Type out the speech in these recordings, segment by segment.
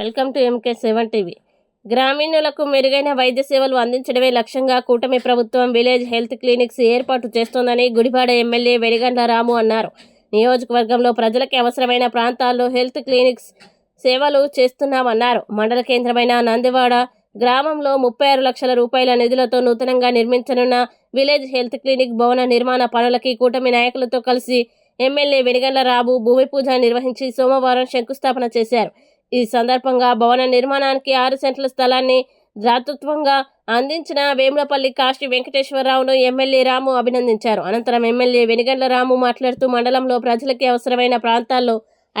welcome to MK seven TV గ్రామీణులకు మెరుగైన వైద్య సేవలు అందించడమే లక్ష్యంగా కూటమి ప్రభుత్వం విలేజ్ హెల్త్ క్లినిక్స్ ఏర్పాటు చేస్తోందని గుడిపాడ ఎమ్మెల్యే వెలిగండ్ల రాము అన్నారు నియోజకవర్గంలో ప్రజలకు అవసరమైన ప్రాంతాల్లో హెల్త్ క్లినిక్స్ సేవలు చేస్తున్నామన్నారు మండల కేంద్రమైన నందివాడ గ్రామంలో ముప్పై ఆరు లక్షల రూపాయల నిధులతో నూతనంగా నిర్మించనున్న విలేజ్ హెల్త్ క్లినిక్ భవన నిర్మాణ పనులకి కూటమి నాయకులతో కలిసి ఎమ్మెల్యే వెనిగండ్ల రాబు భూమి పూజ నిర్వహించి సోమవారం శంకుస్థాపన చేశారు ఈ సందర్భంగా భవన నిర్మాణానికి ఆరు సెంట్ల స్థలాన్ని ద్రాతృత్వంగా అందించిన వేములపల్లి కాశీ వెంకటేశ్వరరావును ఎమ్మెల్యే రాము అభినందించారు అనంతరం ఎమ్మెల్యే వెనిగండ్ల రాము మాట్లాడుతూ మండలంలో ప్రజలకి అవసరమైన ప్రాంతాల్లో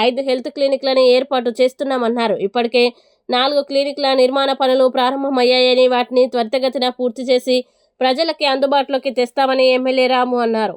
ఐదు హెల్త్ క్లినిక్లను ఏర్పాటు చేస్తున్నామన్నారు ఇప్పటికే నాలుగు క్లినిక్ల నిర్మాణ పనులు ప్రారంభమయ్యాయని వాటిని త్వరితగతిన పూర్తి చేసి ప్రజలకి అందుబాటులోకి తెస్తామని ఎమ్మెల్యే రాము అన్నారు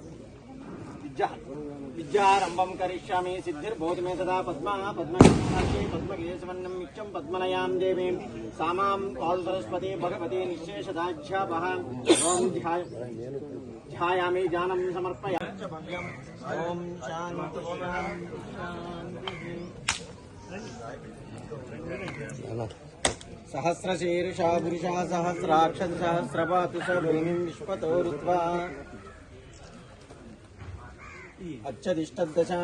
विज्जः विज्जारम्भं करिष्यामि सिद्धिर्भोतिमे तदा पद्म पद्मके पद्मकेशवन्नं मिच्छं पद्मनयां देवीं सामां सरस्वती भगवती निःशेषदाध्यापः ॐ ध्याय ध्यायामि सहस्रशीर्षा पुरुषः सहस्राक्षसहस्रपातु स भूमिं विश्वतो रुत्वा अच्छा दिष्टांताच्या